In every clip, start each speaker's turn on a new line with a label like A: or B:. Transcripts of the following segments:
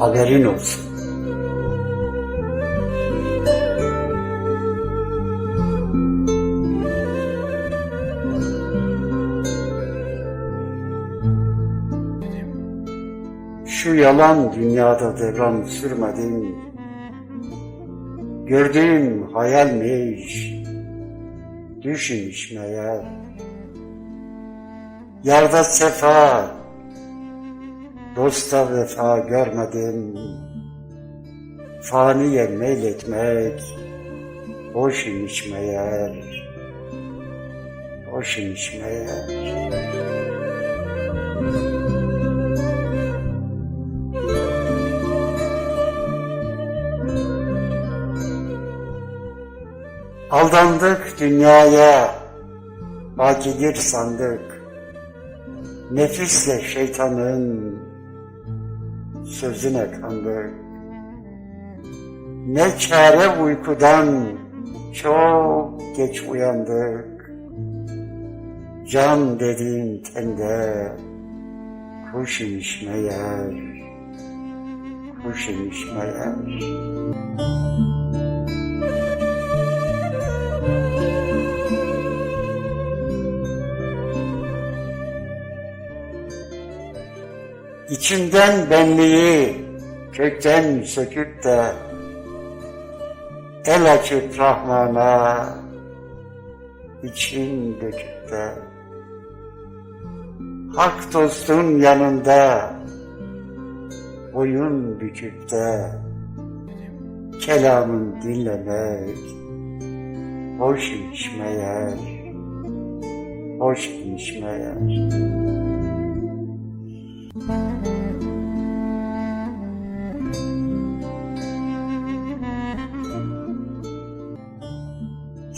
A: Haberin olsun. Şu yalan dünyada devran sürmedim. Gördüğüm hayalmiş, düşmüş meğer. Yarda sefa, dosta vefa görmedim. Faniye meyletmek, boş imiş meğer, boş imiş meğer. Aldandık dünyaya, bakidir sandık. Nefisle şeytanın sözüne kandık. Ne çare uykudan çok geç uyandık. Can dediğin tende kuş imiş meğer, kuş imiş meğer. İçimden benliği kökten söküp de el açıp Rahman'a için döküp de hak dostun yanında boyun büküp de kelamın dinlemek hoş iş meğer, hoş iş meğer.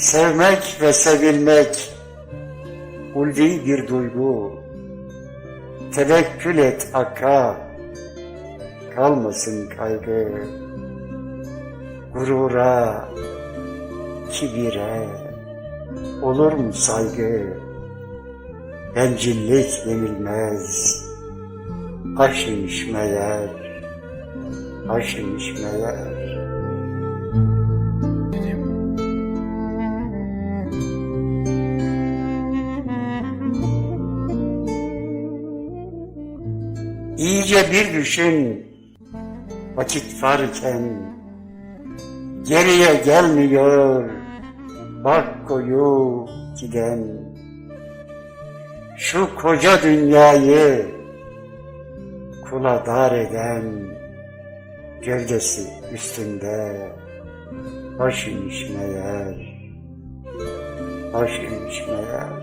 A: Sevmek ve sevilmek ulvi bir duygu. Tevekkül et Hakk'a, kalmasın kaygı. Gurura, kibire, olur mu saygı? Bencillik yenilmez, aş imiş meğer, aş imiş meğer. İyice bir düşün, vakit varken, geriye gelmiyor, bak koyu giden. Şu koca dünyayı kula dar eden, gövdesi üstünde, baş imiş meğer, baş imiş meğer.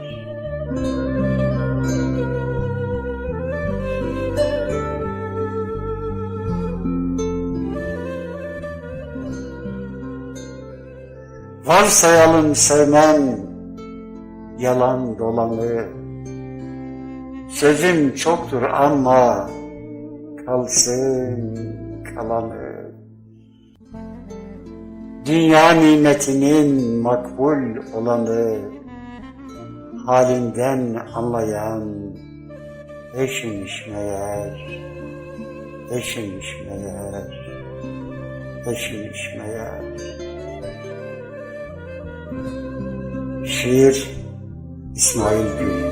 A: Varsayalım sevmem yalan dolanı. Sözüm çoktur ama kalsın kalanı. Dünya nimetinin makbul olanı halinden anlayan eşimiş meğer, eşimiş meğer, eşimiş meğer. Şiir İsmail Gül.